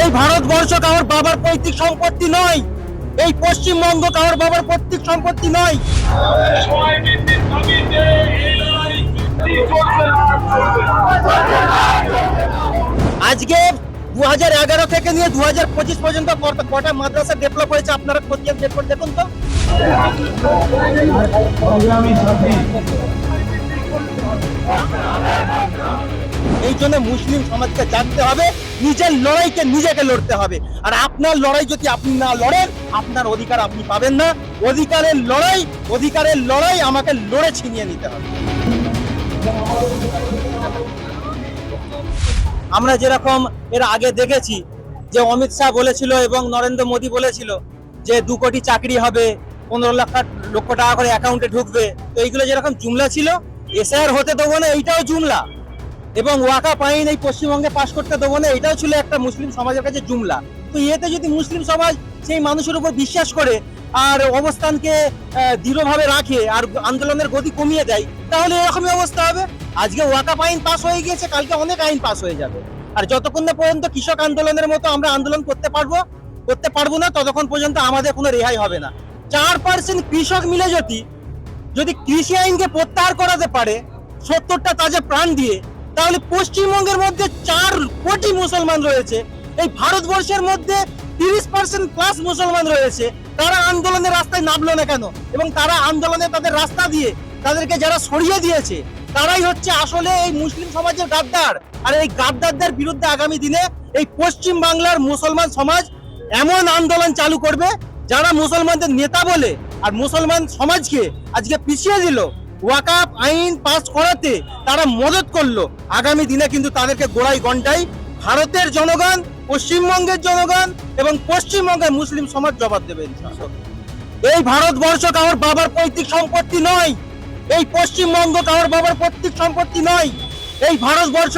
এই ভারতবর্ষ কারোর বাবার পৈতৃক সম্পত্তি নয়। এই পশ্চিমবঙ্গ কারোর বাবার পৈতৃক সম্পত্তি নয়। আজকে দু এগারো থেকে নিয়ে দু হাজার পঁচিশ পর্যন্ত কটা মাদ্রাসা ডেভেলপ হয়েছে আপনারা খতিয়ান বের করে দেখুন তো। এই জন্য মুসলিম সমাজকে জানতে হবে, নিজের লড়াইকে নিজেকে লড়তে হবে। আর আপনার লড়াই যদি আপনি না লড়েন, আপনার অধিকার আপনি পাবেন না। অধিকারের লড়াই অধিকারের লড়াই আমাকে লড়ে ছিনিয়ে নিতে হবে। আমরা যেরকম এর আগে দেখেছি যে অমিত শাহ বলেছিল এবং নরেন্দ্র মোদী বলেছিল যে দু কোটি চাকরি হবে, পনেরো লাখ লক্ষ টাকা করে অ্যাকাউন্টে ঢুকবে। তো এইগুলো যেরকম জুমলা ছিল এসআইআর হতে দেবো না, এইটাও জুমলা। এবং ওয়াকা পাইন, এই পশ্চিমবঙ্গে পাশ করতে দেবো না, এটাও ছিল একটা মুসলিম সমাজের কাছে জুমলা। তো এতে যদি মুসলিম সমাজ সেই মানুষের উপর বিশ্বাস করে আর অবস্থানকে দৃঢ়ভাবে রাখে আর আন্দোলনের গতি কমিয়ে দেয়, তাহলে এরকমই অবস্থা হবে। আজকে ওয়াকা আইন পাস হয়ে গিয়েছে, কালকে অনেক আইন পাস হয়ে যাবে। আর যতক্ষণ না পর্যন্ত কৃষক আন্দোলনের মতো আমরা আন্দোলন করতে পারব করতে পারব না, ততক্ষণ পর্যন্ত আমাদের কোনো রেহাই হবে না। চার পার্সেন্ট কৃষক মিলে যদি যদি কৃষি আইনকে প্রত্যাহার করাতে পারে, সত্তরটা তাজা প্রাণ দিয়ে তাহলে পশ্চিমবঙ্গের মধ্যে চার কোটি মুসলমান রয়েছে। এই ভারতবর্ষের মধ্যে তিরিশ পার্সেন্ট প্লাস মুসলমান রয়েছে। তারা আন্দোলনের রাস্তায় নামলো না কেন? এবং তারা আন্দোলনে তাদের রাস্তা দিয়ে, তাদেরকে যারা সরিয়ে দিয়েছে, তারাই হচ্ছে আসলে এই মুসলিম সমাজের গাদ্দার। আর এই গাদ্দারদের বিরুদ্ধে আগামী দিনে এই পশ্চিম বাংলার মুসলমান সমাজ এমন আন্দোলন চালু করবে, যারা মুসলমানদের নেতা বলে আর মুসলমান সমাজকে আজকে পিছিয়ে দিল। ওয়াকাপ আইন পাস করাতে তারা মদত করল। আগামী দিনে কিন্তু তাদেরকে গোড়াই গন্ডাই ভারতের জনগণ, পশ্চিমবঙ্গের জনগণ এবং পশ্চিমবঙ্গের মুসলিম সমাজ জবাব দেবে এই ভারতবর্ষ কারোর বাবার পৈতৃক সম্পত্তি নয়। এই পশ্চিমবঙ্গ কারোর বাবার পৈতৃক সম্পত্তি নয়। এই ভারতবর্ষ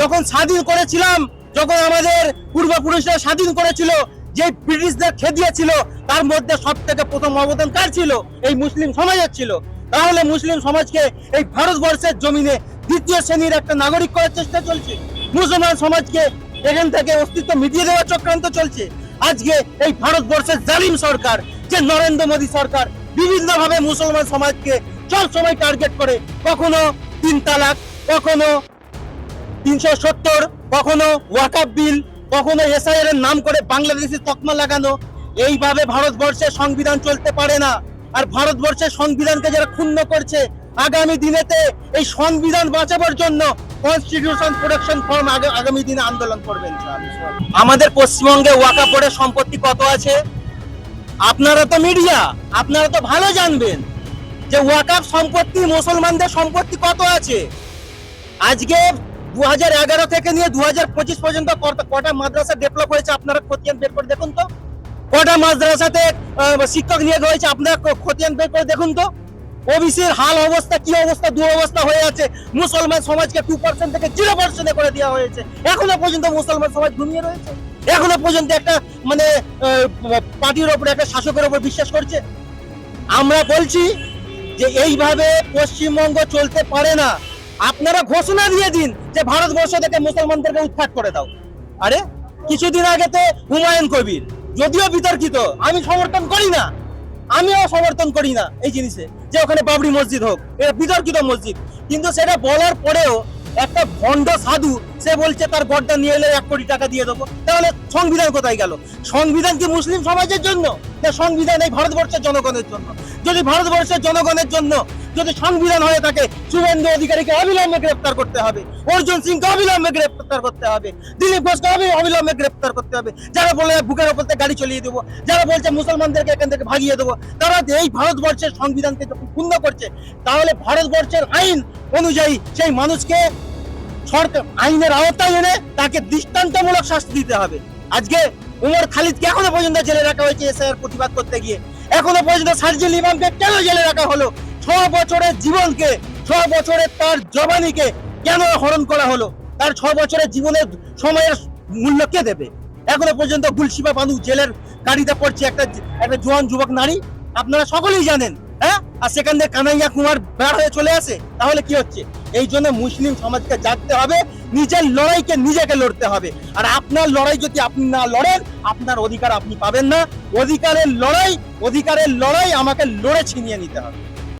যখন স্বাধীন করেছিলাম, যখন আমাদের পূর্বপুরুষরা স্বাধীন করেছিল, যে ব্রিটিশদের খেদিয়েছিল, তার মধ্যে সব থেকে প্রথম অবদান কার ছিল? এই মুসলিম সমাজের ছিল। তাহলে মুসলিম সমাজকে এই ভারতবর্ষের জমিনে দ্বিতীয় শ্রেণির একটা নাগরিক করার চেষ্টা চলছে। মুসলমান সমাজকে এখান থেকে অস্তিত্ব মিটিয়ে দেওয়ার চক্রান্ত চলছে। আজকে এই ভারতবর্ষের জালিম সরকার, যে নরেন্দ্র মোদী সরকার বিভিন্ন ভাবে মুসলমান সমাজকে সব সময় টার্গেট করে, কখনো তিন তালাক, কখনো তিনশো সত্তর, কখনো ওয়াকাপ বিল, কখনো এসআইআর এর নাম করে বাংলাদেশের তকমা লাগানো, এইভাবে ভারতবর্ষের সংবিধান চলতে পারে না। আর ভারতবর্ষের সংবিধানকে যারা ক্ষুণ্ণ করছে, আগামী দিনেতে এই সংবিধান বাঁচাবার জন্য কনস্টিটিউশন প্রোটেকশন ফর্ম আগামী দিনে আন্দোলন করবেন আমাদের পশ্চিমবঙ্গে ওয়াকা বোর্ডের সম্পত্তি কত আছে? আপনারা তো মিডিয়া আপনারা তো ভালো জানবেন যে ওয়াকাফ সম্পত্তি, মুসলমানদের সম্পত্তি কত আছে। আজকে দু থেকে নিয়ে দু পর্যন্ত কটা মাদ্রাসা ডেভেলপ হয়েছে আপনারা খতিয়ান বের করে দেখুন তো। কটা মাদ্রাসাতে আহ, শিক্ষক নিয়োগ হয়েছে। আপনারা খতিয়ান বের করে দেখুন তো। ওবিসির হাল অবস্থা কি অবস্থা দুরবস্থা হয়ে আছে। মুসলমান সমাজকে টু পার্সেন্ট থেকে জিরো পার্সেন্টে করে দেওয়া হয়েছে। এখনও পর্যন্ত মুসলমান সমাজ ঘুমিয়ে রয়েছে। এখনও পর্যন্ত একটা মানে পার্টির ওপর একটা শাসকের ওপর বিশ্বাস করছে। আমরা বলছি যে এইভাবে পশ্চিমবঙ্গ চলতে পারে না। আপনারা ঘোষণা দিয়ে দিন যে ভারতবর্ষ থেকে মুসলমানদেরকে উৎখাত করে দাও। আরে কিছুদিন আগে তো হুমায়ুন কবির যদিও বিতর্কিত, আমি সমর্থন করি না। আমিও সমর্থন করি না এই জিনিসে, যে ওখানে বাবরি মসজিদ হোক, এটা বিতর্কিত মসজিদ। কিন্তু সেটা বলার পরেও একটা ভণ্ড সাধু সে বলছে, তার গড্ডা নিয়ে এলে এক কোটি টাকা দিয়ে দেবো। তাহলে সংবিধান কোথায় গেল? সংবিধান কি মুসলিম সমাজের জন্য? না সংবিধান এই ভারতবর্ষের জনগণের জন্য? যদি ভারতবর্ষের জনগণের জন্য যদি সংবিধান হয়ে থাকে, শুভেন্দু অধিকারীকে অবিলম্বে গ্রেপ্তার করতে হবে, অর্জুন সিংকে অবিলম্বে গ্রেপ্তার করতে হবে, দিলীপ ঘোষকে অবি- অবিলম্বে গ্রেপ্তার করতে হবে, যারা বলে বুকের ওপর গাড়ি চলিয়ে দেবো, যারা বলছে মুসলমানদেরকে এখান থেকে ভাগিয়ে দেবো, তারা এই ভারতবর্ষের সংবিধানকে যখন ক্ষুণ্ণ করছে, তাহলে ভারতবর্ষের আইন অনুযায়ী সেই মানুষকে সরকার আইনের আওতায় এনে তাকে দৃষ্টান্তমূলক শাস্তি দিতে হবে। আজকে উমর খালিদকে এখনও পর্যন্ত জেলে রাখা হয়েছে এসআইআর প্রতিবাদ করতে গিয়ে। এখনও পর্যন্ত সার্জিল ইমামকে কেন জেলে রাখা হলো? ছ বছরের জীবনকে, ছ বছরের তার জবানিকে কেন হরণ করা হলো? তার ছ বছরের জীবনের সময়ের মূল্য কে দেবে? এখনও পর্যন্ত গুলশিবা বানু জেলের গাড়িতে পড়ছে একটা একটা জোয়ান যুবক নারী। আপনারা সকলেই জানেন হ্যাঁ? আর সেখান থেকে কানাইয়া কুমার বের হয়ে চলে আসে? তাহলে কি হচ্ছে? এই জন্য মুসলিম সমাজকে জাগতে হবে, নিজের লড়াইকে নিজেকে লড়তে হবে। আর আপনার লড়াই যদি আপনি না লড়েন, আপনার অধিকার আপনি পাবেন না। অধিকারের লড়াই অধিকারের লড়াই আমাকে লড়ে ছিনিয়ে নিতে হবে।